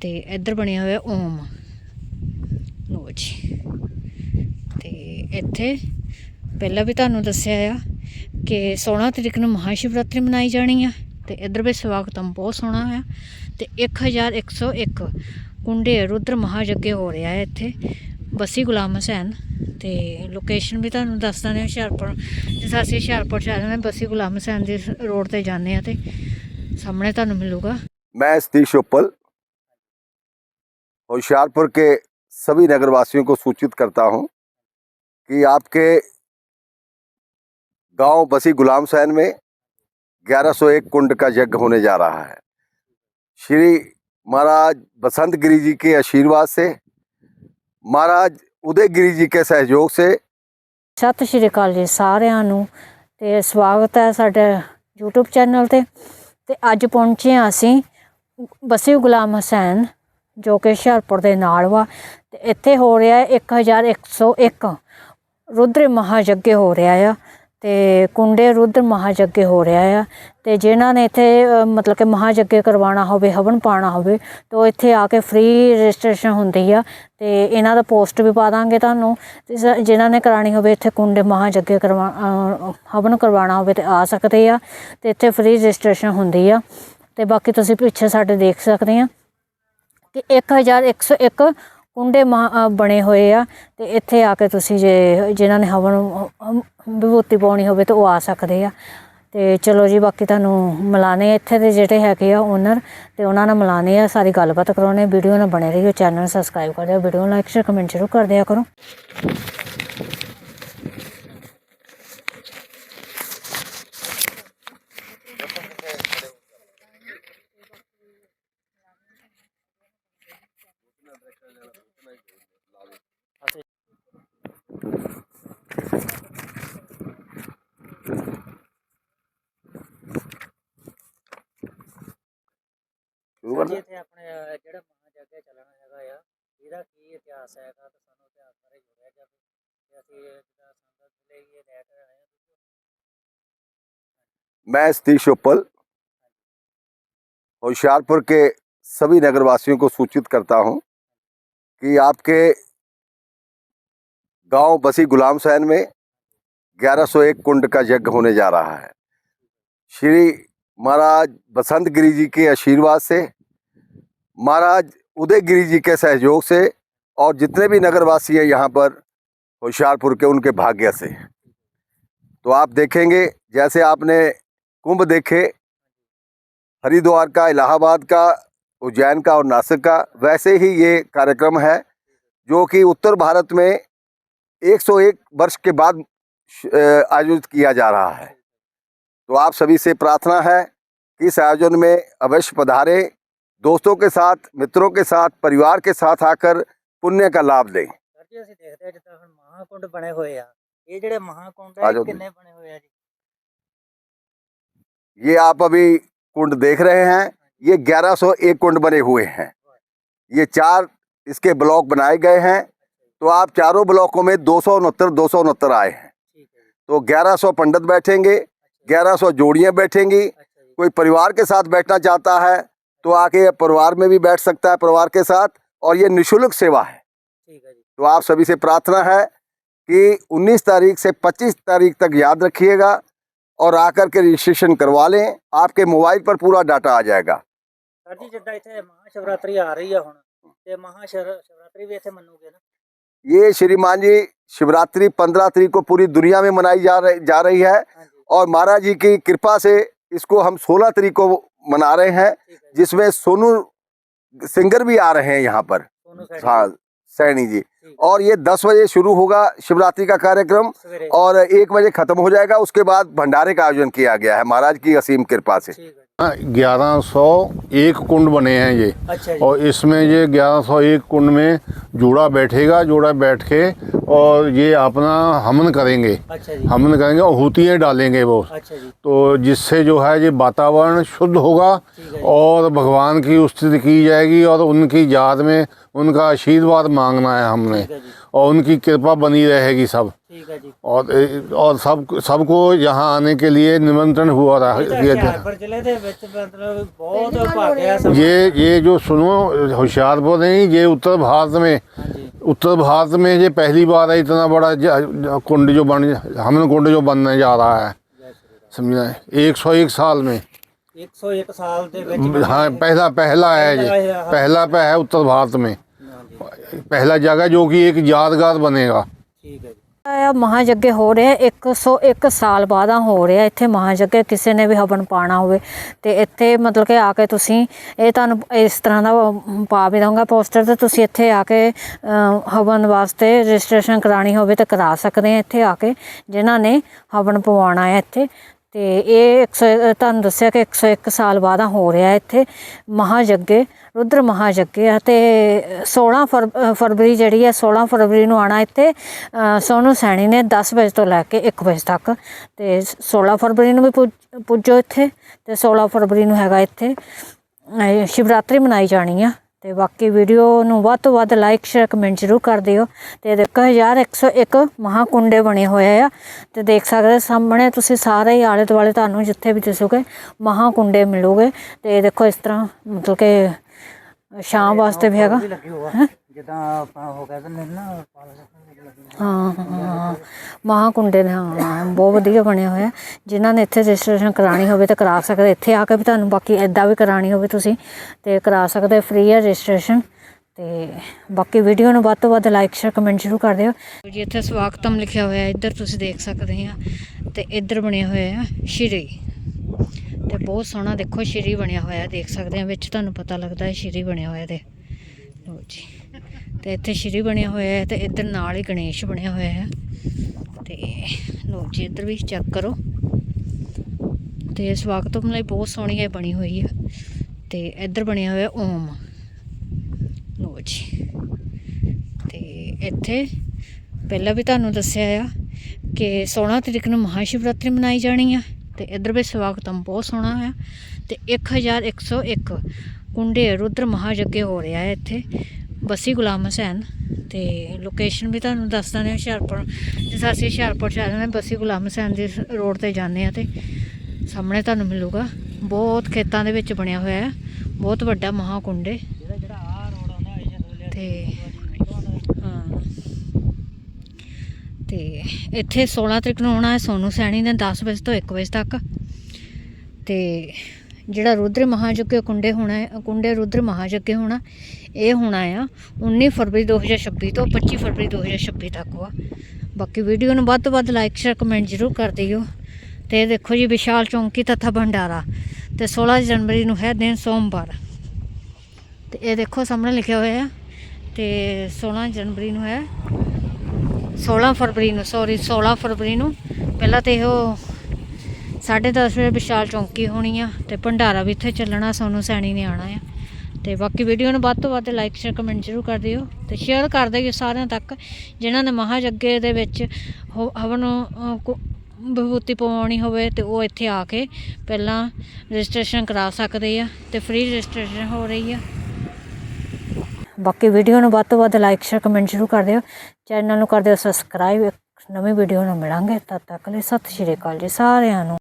ਤੇ ਇੱਧਰ ਬਣਿਆ ਹੋਇਆ ਓਮ। ਲੋ ਜੀ। ਤੇ ਇੱਥੇ ਪਹਿਲਾਂ ਵੀ ਤੁਹਾਨੂੰ ਦੱਸਿਆ ਆ ਕਿ 16 ਤਰੀਕ ਨੂੰ ਮਹਾਸ਼ਿਵਰਾਤਰੀ ਮਨਾਈ ਜਾਣੀ ਆ ਤੇ ਇੱਧਰ ਵੀ ਸਵਾਗਤਮ ਬਹੁਤ ਸੋਹਣਾ ਆ ਤੇ 1101 ਕੁੰਡੇ ਰੁਦਰ ਮਹਾਜੱਗੇ ਹੋ ਰਿਹਾ ਹੈ ਇੱਥੇ, ਬਸੀ ਗੁਲਾਮ ਹਸੈਨ। ਤੇ ਲੋਕੇਸ਼ਨ ਵੀ ਤੁਹਾਨੂੰ ਦੱਸ ਦਾਂ ਹੁਸ਼ਿਆਰਪੁਰ ਜਿਵੇਂ ਅਸੀਂ ਹੁਸ਼ਿਆਰਪੁਰ ਸ਼ਹਿਰ ਦੇ ਬਸੀ ਗੁਲਾਮ ਹਸੈਨ ਦੇ ਰੋਡ ਤੇ ਜਾਂਦੇ ਆ ਤੇ ਸਾਹਮਣੇ ਤੁਹਾਨੂੰ ਮਿਲੂਗਾ। ਮੈਂ ਸਤੀਸ਼ ਉਪਲ होशियारपुर के सभी नगरवासियों को सूचित करता हूं कि आपके गांव बसी गुलाम सैन में 1101 कुंड का यज्ञ होने जा रहा है श्री महाराज बसंत गिरी जी के आशीर्वाद से महाराज उदय गिरी जी के सहयोग से ਸਤਿ ਸ਼੍ਰੀ ਅਕਾਲ ਜੀ ਸਾਰਿਆਂ ਨੂੰ ਤੇ ਸਵਾਗਤ ਹੈ ਸਾਡੇ YouTube ਚੈਨਲ ਤੇ ਤੇ ਅੱਜ ਪਹੁੰਚੇ ਹਾਂ ਅਸੀਂ ਬਸੀ ਗੁਲਾਮ ਹੁਸੈਨ ਜੋ ਕਿ ਹੁਸ਼ਿਆਰਪੁਰ ਦੇ ਨਾਲ ਵਾ। ਤੇ ਇੱਥੇ ਹੋ ਰਿਹਾ ਹੈ 1101 ਰੁਦਰ ਮਹਾਯੱਗ ਹੋ ਰਿਹਾ ਆ। ਤੇ ਕੁੰਡੇ ਰੁਦਰ ਮਹਾਯੱਗ ਹੋ ਰਿਹਾ ਆ। ਤੇ ਜਿਨ੍ਹਾਂ ਨੇ ਇੱਥੇ ਮਤਲਬ ਕਿ ਮਹਾਯੱਗ ਕਰਵਾਉਣਾ ਹੋਵੇ, ਹਵਨ ਪਾਣਾ ਹੋਵੇ, ਤਾਂ ਉਹ ਇੱਥੇ ਆ ਕੇ ਫ੍ਰੀ ਰਜਿਸਟ੍ਰੇਸ਼ਨ ਹੁੰਦੀ ਆ। ਤੇ ਇਹਨਾਂ ਦਾ ਪੋਸਟ ਵੀ ਪਾ ਦਾਂਗੇ ਤੁਹਾਨੂੰ। ਤੇ ਜ- ਜਿਨ੍ਹਾਂ ਨੇ ਕਰਾਣੀ ਹੋਵੇ, ਇੱਥੇ ਕੁੰਡੇ ਮਹਾਯੱਗ ਕਰਵਾ ਹਵਨ ਕਰਵਾਉਣਾ ਹੋਵੇ ਤੇ ਆ ਸਕਦੇ ਆ। ਤੇ ਇੱਥੇ ਫ੍ਰੀ ਰਜਿਸਟ੍ਰੇਸ਼ਨ ਹੁੰਦੀ ਆ। ਤੇ ਬਾਕੀ ਤੁਸੀਂ ਪਿੱਛੇ ਸਾਡੇ ਦੇਖ ਸਕਦੇ ਆ। ਕਿ 1101 ਕੁੰਡੇ ਮਹਾ- ਬਣੇ ਹੋਏ ਆ ਤੇ ਇੱਥੇ ਆ ਕੇ ਤੁਸੀਂ ਜੇ, ਜਿਨ੍ਹਾਂ ਨੇ ਹਵਨ ਵਿਭੂਤੀ ਪਾਉਣੀ ਹੋਵੇ ਤਾਂ ਉਹ ਆ ਸਕਦੇ ਆ। ਤੇ ਚਲੋ ਜੀ, ਬਾਕੀ ਤੁਹਾਨੂੰ ਮਿਲਾਨੇ ਇੱਥੇ ਦੇ ਜਿਹੜੇ ਹੈਗੇ ਆ ਓਨਰ ਤੇ ਉਹਨਾਂ ਨਾਲ ਮਿਲਾਨੇ ਆ, ਸਾਰੀ ਗੱਲਬਾਤ ਕਰਾਉਣੇ ਵੀਡੀਓ ਨਾਲ ਬਣੇ ਰਹੀਓ, ਚੈਨਲ ਸਬਸਕ੍ਰਾਈਬ ਕਰ ਦਿਓ, ਵੀਡੀਓ ਲਾਈਕ ਸ਼ੇਅਰ ਕਮੈਂਟ ਜ਼ਰੂਰ ਕਰ ਦਿਆ ਕਰੋ। शुरू ਸਰ कर ਜੀ दें? ਇੱਥੇ ਆਪਣੇ ਅਹ, ਜਿਹੜਾ ਮਹਾਜਾਗਾ ਚੱਲਣਾ ਹੈਗਾ ਆ ਇਹਦਾ ਕੀ ਇਤਿਹਾਸ ਹੈਗਾ ਤੇ ਸਾਨੂੰ ਇਤਿਹਾਸ ਬਾਰੇ ਜੁੜਿਆ ਜਾਵੇ ਤੇ ਅਸੀਂ ਜਿੱਦਾਂ ਸੰਗਤ ਲਈ ਇਹ ਲੈ ਕੇ ਆਏ ਹਾਂ मैं सतीश उपल होशियारपुर के सभी नगरवासियों को सूचित करता हूं कि आपके गांव बसी गुलाम सैन में 1101 कुंड का यज्ञ होने जा रहा है श्री महाराज बसंत गिरी जी के आशीर्वाद से महाराज उदय गिरी जी के सहयोग से और जितने भी नगरवासी हैं यहाँ पर होशियारपुर के उनके भाग्य से। तो आप देखेंगे, जैसे आपने कुंभ देखे, हरिद्वार का, इलाहाबाद का, उज्जैन का और नासिक का, वैसे ही ये कार्यक्रम है, जो कि उत्तर भारत में 101 वर्ष के बाद आयोजित किया जा रहा है। तो आप सभी से प्रार्थना है कि इस आयोजन में अवश्य पधारें दोस्तों के साथ मित्रों के साथ परिवार के साथ आकर पुण्य का लाभ लें ਸਰ ਜੀ ਅਸੀਂ ਦੇਖਦੇ ਹਾਂ ਜਿੱਦਾਂ ਹੁਣ ਮਹਾਕੁੰਡ ਬਣੇ ਹੋਏ ਆ ਇਹ ਜਿਹੜੇ ਮਹਾਕੁੰਡ ਆ ਆ ਜਾਓ ਇਹ ਕਿੰਨੇ ਬਣੇ ਹੋਏ ਆ ਜੀ ये आप अभी कुंड देख रहे हैं ये 1101 कुंड बने हुए हैं ये चार इसके ब्लॉक बनाए गए हैं तो आप चारों ब्लॉकों में दो सौ उनहत्तर दो सौ उनहत्तर आए हैं ਠੀਕ ਹੈ ਜੀ तो 1100 पंडित बैठेंगे ਅੱਛਾ ਜੀ 1100 जोड़ियां बैठेंगी ਅੱਛਾ ਜੀ कोई परिवार के साथ बैठना चाहता है तो आके परिवार में भी बैठ सकता है परिवार के साथ और ये निशुल्क सेवा है। ठीक है जी। तो आप सभी से प्रार्थना है कि 19 तारीख से 25 तारीख तक याद रखिएगा और आकर के रजिस्ट्रेशन करवा लें। आपके मोबाइल पर पूरा डाटा आ जाएगा। सर जी महाशिवरात्रि आ रही है महाशिवरात्रि भी ऐसे मनोगे ना? ये श्रीमान जी शिवरात्रि पंद्रह तारीख को पूरी दुनिया में मनाई जा रही जा रही है हाँ और महाराज जी की कृपा से इसको हम सोलह तारीख को मना रहे हैं जिसमें सोनू सिंगर भी आ रहे हैं यहाँ पर। हाँ सैनी जी। और ये दस बजे शुरू होगा शिवरात्रि का कार्यक्रम और एक बजे खत्म हो जाएगा उसके बाद भंडारे का आयोजन किया गया है महाराज की असीम कृपा से। हाँ, ग्यारह सौ एक कुंड बने हैं ये। अच्छा और इसमें ये ग्यारह सौ एक कुंड में जोड़ा बैठेगा जोड़ा बैठ के और ये अपना हमन करेंगे। अच्छा हमन करेंगे और होतियाँ डालेंगे वो। अच्छा तो जिससे जो है ये वातावरण शुद्ध होगा और भगवान की स्तुति की जाएगी और उनकी याद में उनका आशीर्वाद मांगना है हमने। और उनकी कृपा बनी रहेगी सब ठीक है जी और और सब सबको यहाँ आने के लिए निमंत्रण हुआ रहा ਇਹ ਤਾਂ किया था। ਹੁਸ਼ਿਆਰਪੁਰ ਜ਼ਿਲ੍ਹੇ ਦੇ ਵਿੱਚ ਮਤਲਬ ਬਹੁਤ ਭਾਗਿਆ ਸਮਾਂ ये ये जो सुनो होशियारपुर नहीं ये उत्तर भारत में ਹਾਂਜੀ उत्तर भारत में ये पहली बार है इतना बड़ा ज- कुंड जो बन हमन कुंड जो बनने जा रहा है ਜੈ ਸ਼੍ਰੀ ਰਾਮ समझा एक सौ एक साल में 101 ਸਾਲ ਦੇ ਵਿੱਚ हाँ पहला पहला है पहला है, ये हाँ। पहला पे है पहला जगह जो कि एक यादगार बनेगा ਠੀਕ ਹੈ ਜੀ ਆ ਮਹਾਯੱਗੇ ਹੋ ਰਿਹਾ 101 ਸਾਲ ਬਾਅਦਾਂ ਹੋ ਰਿਹਾ ਇੱਥੇ ਮਹਾਯੱਗੇ ਕਿਸੇ ਨੇ ਵੀ ਹਵਨ ਪਾਣਾ ਹੋਵੇ ਤੇ ਇੱਥੇ ਮਤਲਬ ਕਿ ਆ ਕੇ ਤੁਸੀਂ ਇਹ ਤੁਹਾਨੂੰ ਇਸ ਤਰ੍ਹਾਂ ਦਾ ਉਹ ਪਾ ਵੀ ਦਊਂਗਾ ਪੋਸਟਰ ਤੇ ਤੁਸੀਂ ਇੱਥੇ ਆ ਕੇ ਅ, ਹਵਨ ਵਾਸਤੇ ਰਜਿਸਟ੍ਰੇਸ਼ਨ ਕਰਾਣੀ ਹੋਵੇ ਤਾਂ ਕਰਾ ਸਕਦੇ ਆ ਇੱਥੇ ਆ ਕੇ ਜਿਨ੍ਹਾਂ ਨੇ ਹਵਨ ਪਵਾਉਣਾ ਹੈ ਇੱਥੇ ਤੇ ਇਹ 100 ਤੁਹਾਨੂੰ ਦੱਸਿਆ ਕਿ 101 ਸਾਲ ਬਾਅਦ ਹੋ ਰਿਹਾ ਇੱਥੇ ਮਹਾਯੱਗੇ ਰੁਦਰ ਮਹਾਜੱਗੇ ਆ ਤੇ 16 ਫਰ- ਫਰਵਰੀ ਜਿਹੜੀ ਹੈ 16 ਫਰਵਰੀ ਨੂੰ ਆਣਾ ਇੱਥੇ ਅ, ਸੋਨੂ ਸੈਣੀ ਨੇ 10 ਵਜੇ ਤੋਂ ਲੈ ਕੇ 1 ਵਜੇ ਤੱਕ ਤੇ 16 ਫਰਵਰੀ ਨੂੰ ਵੀ ਪੁੱਜੋ ਇੱਥੇ ਤੇ 16 ਫਰਵਰੀ ਨੂੰ ਹੈਗਾ ਇੱਥੇ ਸ਼ਿਵਰਾਤਰੀ ਮਨਾਈ ਜਾਣੀ ਆ। ਤੇ ਬਾਕੀ ਵੀਡੀਓ ਨੂੰ ਵੱਧ ਤੋਂ ਵੱਧ ਲਾਈਕ ਸ਼ੇਅਰ ਕਮੈਂਟ ਜ਼ਰੂਰ ਕਰ ਦਿਓ। ਤੇ ਦੇਖੋ 1101 ਮਹਾਕੁੰਡੇ ਬਣੇ ਹੋਏ ਆ। ਤੇ ਦੇਖ ਸਕਦੇ ਸਾਹਮਣੇ ਤੁਸੀਂ ਸਾਰੇ ਹੀ ਆਲੇ ਦੁਆਲੇ ਤੁਹਾਨੂੰ ਜਿੱਥੇ ਵੀ ਦਿਸੋਗੇ ਮਹਾਕੁੰਡੇ ਮਿਲੋਗੇ। ਤੇ ਦੇਖੋ ਇਸ ਤਰ੍ਹਾਂ ਮਤਲਬ ਕਿ ਸ਼ਾਮ ਵਾਸਤੇ ਵੀ ਹੈਗਾ। ਜਿੱਦਾਂ ਆਪਾਂ ਹੋ ਗਿਆ ਨਾ ਹਾਂ ਮਹਾਕੁੰਡੇ ਨੇ ਹਾਂ ਬਹੁਤ ਵਧੀਆ ਬਣਿਆ ਹੋਇਆ। ਜਿਨ੍ਹਾਂ ਨੇ ਇੱਥੇ ਰਜਿਸਟ੍ਰੇਸ਼ਨ ਕਰਾਣੀ ਹੋਵੇ ਤਾਂ ਕਰਾ ਸਕਦੇ। ਇੱਥੇ ਆ ਕੇ ਵੀ ਤੁਹਾਨੂੰ ਬਾਕੀ ਐਦਾਂ ਵੀ ਕਰਾਣੀ ਹੋਵੇ ਤੁਸੀਂ ਤੇ ਕਰਾ ਸਕਦੇ। ਫ੍ਰੀ ਹੈ ਰਜਿਸਟ੍ਰੇਸ਼ਨ ਤੇ ਬਾਕੀ ਵੀਡੀਓ ਨੂੰ ਵੱਧ ਤੋਂ ਵੱਧ ਲਾਈਕ ਸ਼ੇਅਰ ਕਮੈਂਟ ਜ਼ਰੂਰ ਕਰ ਦਿਓ। ਜੀ ਇੱਥੇ ਸਵਾਗਤਮ ਲਿਖਿਆ ਹੋਇਆ ਇੱਧਰ ਤੁਸੀਂ ਦੇਖ ਸਕਦੇ ਆ ਤੇ ਇੱਧਰ ਬਣਿਆ ਹੋਇਆ ਆ ਸ਼੍ਰੀ। ਤੇ ਬਹੁਤ ਸੋਹਣਾ ਦੇਖੋ ਸ਼੍ਰੀ ਬਣਿਆ ਹੋਇਆ ਦੇਖ ਸਕਦੇ ਆ ਵਿੱਚ ਤੁਹਾਨੂੰ ਪਤਾ ਲੱਗਦਾ ਹੈ ਸ਼੍ਰੀ ਬਣਿਆ ਹੋਇਆ ਤੇ। ਲੋ ਜੀ। ਤੇ ਇੱਥੇ ਸ਼੍ਰੀ ਬਣਿਆ ਹੋਇਆ ਹੈ ਤੇ ਇੱਧਰ ਨਾਲ ਹੀ ਗਣੇਸ਼ ਬਣਿਆ ਹੋਇਆ ਹੈ। ਤੇ ਲੋ ਜੀ, ਇੱਧਰ ਵੀ ਚੈੱਕ ਕਰੋ। ਤੇ ਸਵਾਗਤਮ ਲਈ ਬਹੁਤ ਸੋਹਣੀ ਇਹ ਬਣੀ ਹੋਈ ਹੈ। ਤੇ ਇੱਧਰ ਬਣਿਆ ਹੋਇਆ ਓਮ। ਲੋ ਜੀ। ਤੇ ਇੱਥੇ ਪਹਿਲਾਂ ਵੀ ਤੁਹਾਨੂੰ ਦੱਸਿਆ ਆ ਕਿ 16 ਤਰੀਕ ਨੂੰ ਮਹਾਸ਼ਿਵਰਾਤਰੀ ਮਨਾਈ ਜਾਣੀ ਆ। ਤੇ ਇੱਧਰ ਵੀ ਸਵਾਗਤਮ ਬਹੁਤ ਸੋਹਣਾ ਆ ਤੇ 1101 ਕੁੰਡੇ ਰੁਦਰ ਮਹਾਯੱਗੇ ਹੋ ਰਿਹਾ ਹੈ ਇੱਥੇ। ਬਸੀ ਗੁਲਾਮ ਹਸੈਨ। ਤੇ ਲੋਕੇਸ਼ਨ ਵੀ ਤੁਹਾਨੂੰ ਦੱਸ ਦਿੰਦੇ ਹੁਸ਼ਿਆਰਪੁਰ ਜਿਸ ਅਸੀਂ ਹੁਸ਼ਿਆਰਪੁਰ ਸ਼ਹਿਰ ਆ ਬਸੀ ਗੁਲਾਮ ਹਸੈਨ ਦੀ ਰੋਡ ਤੇ ਜਾਂਦੇ ਆ ਤੇ ਸਾਹਮਣੇ ਤੁਹਾਨੂੰ ਮਿਲੂਗਾ। ਬਹੁਤ ਖੇਤਾਂ ਦੇ ਵਿੱਚ ਬਣਿਆ ਹੋਇਆ ਹੈ। ਬਹੁਤ ਵੱਡਾ ਮਹਾਕੁੰਡੇ ਜਿਹੜਾ ਜਿਹੜਾ ਤੇ ਹਾਂ। ਤੇ ਇੱਥੇ 16 ਤਰੀਕ ਨੂੰ ਆਉਣਾ ਹੈ। ਸੋਨੂ ਸੈਣੀ ਨੇ 10 ਵਜੇ ਤੋਂ 1 ਵਜੇ ਤੱਕ। ਤੇ ਜਿਹੜਾ ਰੁਦਰ ਮਹਾਯੱਗੇ ਕੁੰਡੇ ਹੋਣਾ ਹੈ, ਕੁੰਡੇ ਰੁਦਰ ਮਹਾਯੱਗੇ ਹੋਣਾ, ਇਹ ਹੋਣਾ ਆ 19 ਫਰਵਰੀ 2026 ਤੋਂ 25 ਫਰਵਰੀ 2026 ਤੱਕ ਵਾ। ਬਾਕੀ ਵੀਡੀਓ ਨੂੰ ਵੱਧ ਤੋਂ ਵੱਧ ਲਾਈਕ ਸ਼ੇਅਰ ਕਮੈਂਟ ਜ਼ਰੂਰ ਕਰ ਦਿਓ। ਤੇ ਦੇਖੋ ਜੀ ਵਿਸ਼ਾਲ ਚੌਂਕੀ ਤਥਾ ਭੰਡਾਰਾ ਤੇ 16 ਜਨਵਰੀ ਨੂੰ ਹੈ ਦਿਨ ਸੋਮਵਾਰ। ਤੇ ਇਹ ਦੇਖੋ ਸਾਹਮਣੇ ਲਿਖਿਆ ਹੋਇਆ ਹੈ ਤੇ 16 ਜਨਵਰੀ ਨੂੰ ਹੈ 16 ਫਰਵਰੀ ਨੂੰ ਸੌਰੀ 16 ਫਰਵਰੀ ਨੂੰ। ਪਹਿਲਾਂ ਤੇ ਉਹ 10:30 ਵਜੇ ਵਿਸ਼ਾਲ ਚੌਂਕੀ ਹੋਣੀ ਆ ਤੇ ਭੰਡਾਰਾ ਵੀ ਇੱਥੇ ਚੱਲਣਾ, ਸੋਨੂੰ ਸੈਣੀ ਨੇ ਆਣਾ ਆ। ਤੇ ਬਾਕੀ ਵੀਡੀਓ ਨੂੰ ਵੱਧ ਤੋਂ ਵੱਧ ਲਾਈਕ ਸ਼ੇਅਰ ਕਮੈਂਟ ਜ਼ਰੂਰ ਕਰ ਦਿਓ ਤੇ ਸ਼ੇਅਰ ਕਰ ਦਿਓ ਸਾਰਿਆਂ ਤੱਕ, ਜਿਨ੍ਹਾਂ ਨੇ ਮਹਾਯੱਗੇ ਦੇ ਵਿੱਚ ਹੋ- ਹਵਨ ਕੁ- ਵਿਭੂਤੀ ਪਵਾਉਣੀ ਹੋਵੇ ਤੇ ਉਹ ਇੱਥੇ ਆ ਕੇ ਪਹਿਲਾਂ ਰਜਿਸਟ੍ਰੇਸ਼ਨ ਕਰਾ ਸਕਦੇ ਆ ਤੇ ਫ੍ਰੀ ਰਜਿਸਟ੍ਰੇਸ਼ਨ ਹੋ ਰਹੀ ਆ। ਬਾਕੀ ਵੀਡੀਓ ਨੂੰ ਵੱਧ ਤੋਂ ਵੱਧ ਲਾਈਕ ਸ਼ੇਅਰ ਕਮੈਂਟ ਜ਼ਰੂਰ ਕਰ ਦਿਓ। ਚੈਨਲ ਨੂੰ ਕਰ ਦਿਓ ਸਬਸਕ੍ਰਾਈਬ ਨਵੀਂ ਵੀਡੀਓ ਨਾਲ ਮਿਲਾਂਗੇ, ਤਦ ਤੱਕ ਲਈ ਸਤਿ ਸ਼੍ਰੀ ਅਕਾਲ ਜੀ ਸਾਰਿਆਂ ਨੂੰ।